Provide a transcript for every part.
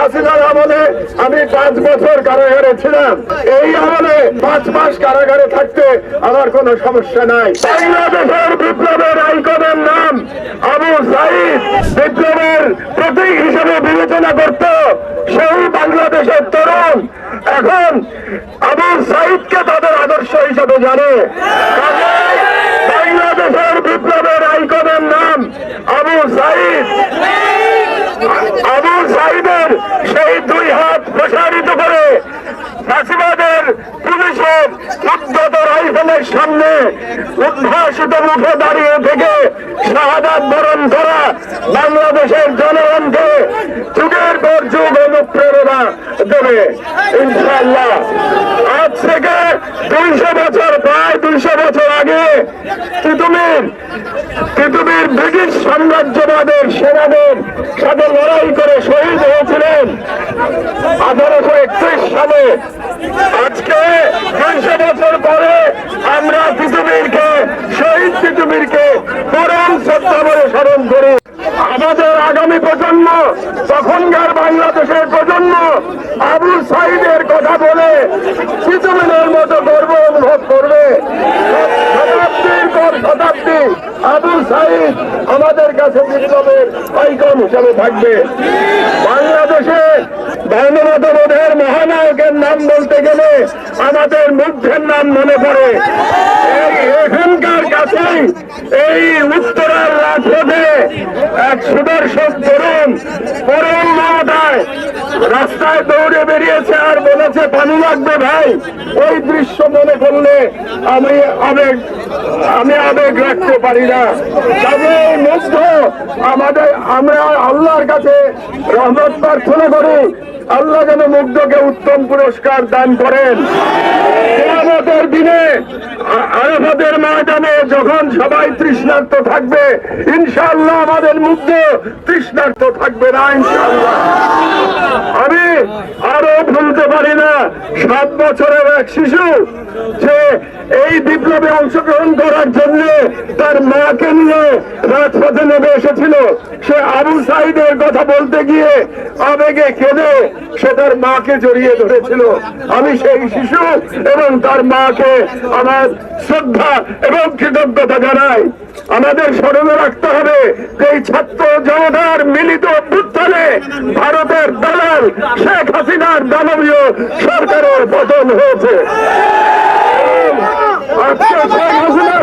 হাসিনার আমলে আমি পাঁচ বছর কারাগারে ছিলাম। এই আমলে পাঁচ মাস কারাগারে থাকতে আমার কোনো সমস্যা নাই। বাংলাদেশের বিপ্লবের আইকনের নাম আবু সাইদ বিপ্লবের প্রতীক হিসেবে বিবেচনা করত। সেই বাংলাদেশের তরুণ এখন আবু সাইদকে তাদের আদর্শ হিসেবে জানে। বাংলাদেশের বিপ্লবের আইকনের নাম আবু সাইদ সেই দুই হাত প্রসারিত করে ফাঁসিবাদের পুলিশের উদ্যত রাইফেলের সামনে উদ্ভাসিত মুখে দাঁড়িয়ে থেকে শাহাদাত বরণ করা বাংলাদেশের জনগণকে যুগের পর যুগ অনুপ্রেরণা দেবে। ইনশাআল্লাহ। আজ থেকে দুইশো বছর আগে তিতুমির পৃথিবীর ব্রিটিশ সাম্রাজ্যবাদের সেনাদের সাথে লড়াই করে শহীদ হয়েছিলেন। আঠারোশো একত্রিশ সালে। আজকে দুইশো বছর পরে আমরা পৃথিবীরকে, শহীদ পৃথিবীরকে পরম শ্রদ্ধা বলে স্মরণ করি। আমাদের আগামী প্রজন্ম, তখনকার বাংলাদেশের প্রজন্ম আবু সাইদের কথা বলে পৃথিবীর মতো গর্ব অনুভব করবে শতাব্দীর পর শতাব্দী আবু সাইদ আমাদের কাছে বিপ্লবের আইকন হিসাবে থাকবে। বাংলাদেশে ধর্মমতবোধের মহানায়কের নাম বলতে গেলে আমাদের মুগ্ধের নাম মনে পড়ে। এখানকার কাছেই এই উত্তরার রাজপথে এক সুদর্শন তরুণ পরম মমতায় রাস্তায় দৌড়ে বেরিয়েছে আর বলেছে, পানি লাগবে ভাই। ওই দৃশ্য মনে করলে আমি আবেগ আমি আবেগ রাখতে পারি না। এই মুগ্ধ আমাদের, আমরা আল্লাহর কাছে রহমত প্রার্থনা করি, আল্লাহ যেন মুগ্ধকে উত্তম পুরস্কার দান করেন। দিনে আরাফাতের ময়দানে যখন সবাই তৃষ্ণার্ত থাকবে, ইনশাআল্লাহ আমাদের মুগ্ধ তৃষ্ণার্ত থাকবে না, ইনশাআল্লাহ। আমি আরও ভুলতে পারি না, সাত বছরের এক শিশু যে এই বিপ্লবে অংশগ্রহণ করার জন্য তার মাকে নিয়ে রাজপথে নেমে এসেছিল। সে আবু সাইদের কথা বলতে গিয়ে আবেগে কেঁদে সে তার মাকে জড়িয়ে ধরেছিল। আমি সেই শিশু এবং তার মাকে আমার শ্রদ্ধা এবং কৃতজ্ঞতা জানাই। আমাদের স্মরণে রাখতে হবে যে ছাত্র জনতার মিলিত অভ্যুত্থানে ভারতের দালাল শেখ হাসিনার দানবীয় সরকারের পতন হয়েছে।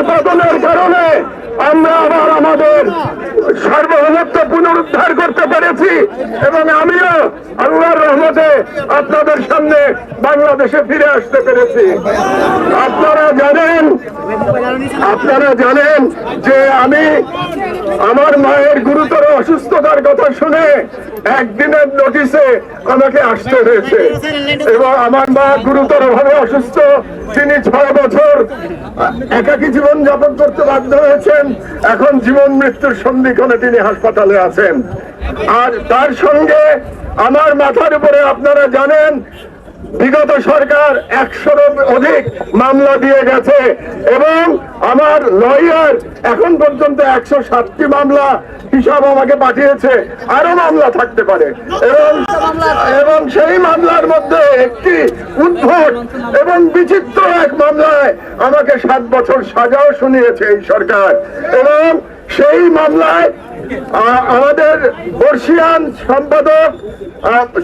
পতনের কারণে আমরা আবার আমাদের সার্বভৌমত্ব পুনরুদ্ধার করতে পেরেছি এবং আমিও আল্লাহর রহমতে আপনাদের সামনে বাংলাদেশে ফিরে আসতে পেরেছি। আপনারা জানেন আপনারা জানেন যে আমি আমার মায়ের গুরুতর অসুস্থতার কথা শুনে একদিনের নোটিশে আমাকে আসতে হয়েছে। এবং আমার মা গুরুতর ভাবে অসুস্থ, তিনি ছয় বছর একাকী জীবন যাপন করতে বাধ্য হয়েছেন। এখন জীবন মৃত্যুর সন্ধিক্ষণে তিনি হাসপাতালে আছেন। আর তার সঙ্গে আমার মাথার উপরে আপনারা জানেন, বিগত সরকার একশোর অধিক মামলা দিয়ে গেছে এবং আমার লয়ার এখন পর্যন্ত একশো সাতটি মামলা হিসাব আমাকে পাঠিয়েছে। আরও মামলা থাকতে পারে। এবং এবং সেই মামলার মধ্যে একটি উদ্ভট এবং বিচিত্র এক মামলায় আমাকে সাত বছর সাজাও শুনিয়েছে এই সরকার। এবং সেই মামলায় আমাদের বর্ষিয়ান সম্পাদক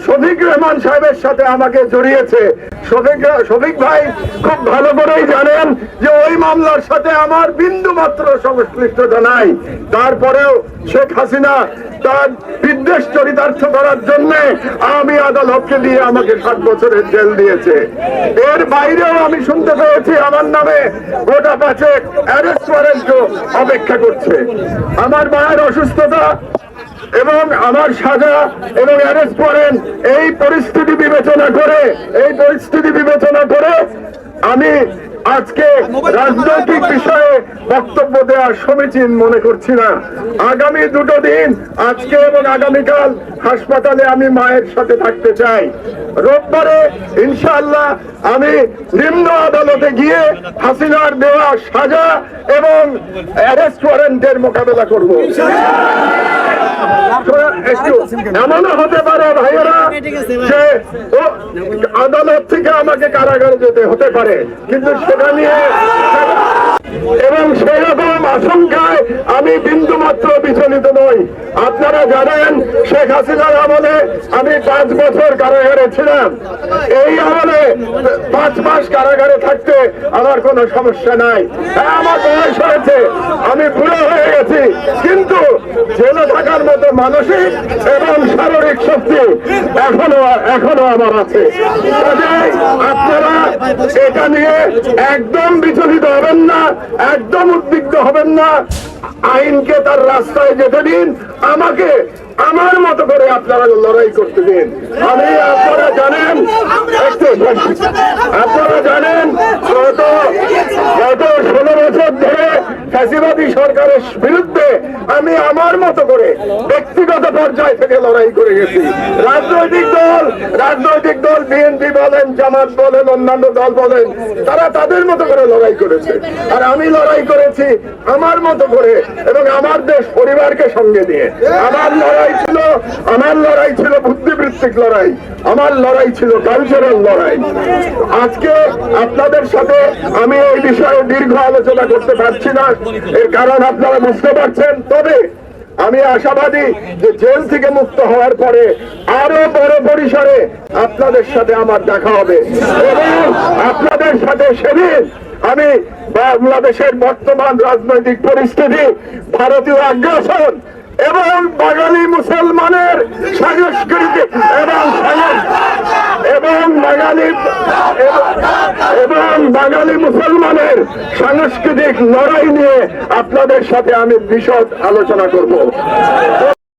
শফিক রহমান সাহেবের সাথে আমাকে জড়িয়েছে। শফিক শফিক ভাই খুব ভালো করেই জানেন যে ওই মামলার সাথে আমার বিন্দু মাত্র সংশ্লিষ্টতা নাই। তারপরেও শেখ হাসিনা তার বিদ্বেষ চরিতার্থ করার জন্য আমি আদালতকে দিয়ে আমাকে সাত বছরের জেল দিয়েছে। এর বাইরেও আমি শুনতে পেয়েছি আমার নামে গোটা পাঁচেক অ্যারেস্ট ওয়ারেন্টও অপেক্ষা করছে। আমার মায়ের অসুস্থতা এবং আমার সাজা এবং অ্যারেস্ট করেন এই পরিস্থিতি বিবেচনা করে, এই পরিস্থিতি বিবেচনা করে আমি আজকে রাজনৈতিক বিষয়ে বক্তব্য দেওয়া সমীচীন মনে করছি না। আগামী দুটো দিন আজকে এবং আগামীকাল হাসপাতালে আমি মায়ের সাথে থাকতে চাই। রোববারে ইনশাআল্লাহ আমি নিম্ন আদালতে গিয়ে হাসিনার দেওয়া সাজা এবং অ্যারেস্ট ওয়ারেন্টের মোকাবেলা করব। হতে পারে, ভাইয়েরা, যে আদালত থেকে আমাকে কারাগারে যেতে হতে পারে। কিন্তু সেটা নিয়ে এবং সেরকম আশঙ্কায় আমি বিন্দু মাত্র বিচলিত নই। আপনারা জানেন, শেখ হাসিনার আমলে আমি পাঁচ বছর কারাগারে ছিলাম। এই আমলে পাঁচ মাস কারাগারে থাকতে আমার কোনো সমস্যা নাই। হ্যাঁ আমার বয়স হয়েছে, আমি বুড়ো হয়ে গেছি। কিন্তু মানসিক এবং শারীরিক শক্তি এখনও এখনও আমার আছে। আপনারা এটা নিয়ে একদম বিচলিত হবেন না, একদম উদ্বিগ্ন হবেন না। আইনকে তার রাস্তায় যেতে দিন, আমাকে আমার মতো করে আপনারা লড়াই করতে দিন। আমি, আপনারা জানেন আপনারা জানেন, গত গত ষোলো বছর ধরে ফ্যাসিবাদী সরকারের বিরুদ্ধে আমি আমার মতো করে ব্যক্তিগত পর্যায় থেকে লড়াই করে গেছি। রাজনৈতিক দল রাজনৈতিক দল, বিএনপি বলেন, জামাত বলেন, অন্যান্য দল বলেন, তারা তাদের মতো করে লড়াই করেছে। আর আমি লড়াই করেছি আমার মতো করে এবং আমার দেশ পরিবারকে সঙ্গে নিয়ে। আমার লড়াই ছিল, আমার লড়াই ছিল বুদ্ধিবৃত্তিক লড়াই, আমার লড়াই ছিল কালচারাল লড়াই। আজকে আপনাদের সাথে আমি এই বিষয়ে দীর্ঘ আলোচনা করতে পারছি না। এর কারণ আপনারা বুঝতে পারছেন। তবে আমি আশাবাদী যে জেল থেকে মুক্ত হওয়ার পরে আরও বড় পরিসরে আপনাদের সাথে আমার দেখা হবে। এবং আপনাদের সাথে সেদিন আমি বাংলাদেশের বর্তমান রাজনৈতিক পরিস্থিতি, ভারতীয় আগ্রাসন এবং বাঙালি মুসলমানের সংস্কৃতি এবং সংস- এবং বাঙালি এবং বাঙালি মুসলমানের সাংস্কৃতিক লড়াই নিয়ে আপনাদের সাথে আমি বিশদ আলোচনা করব।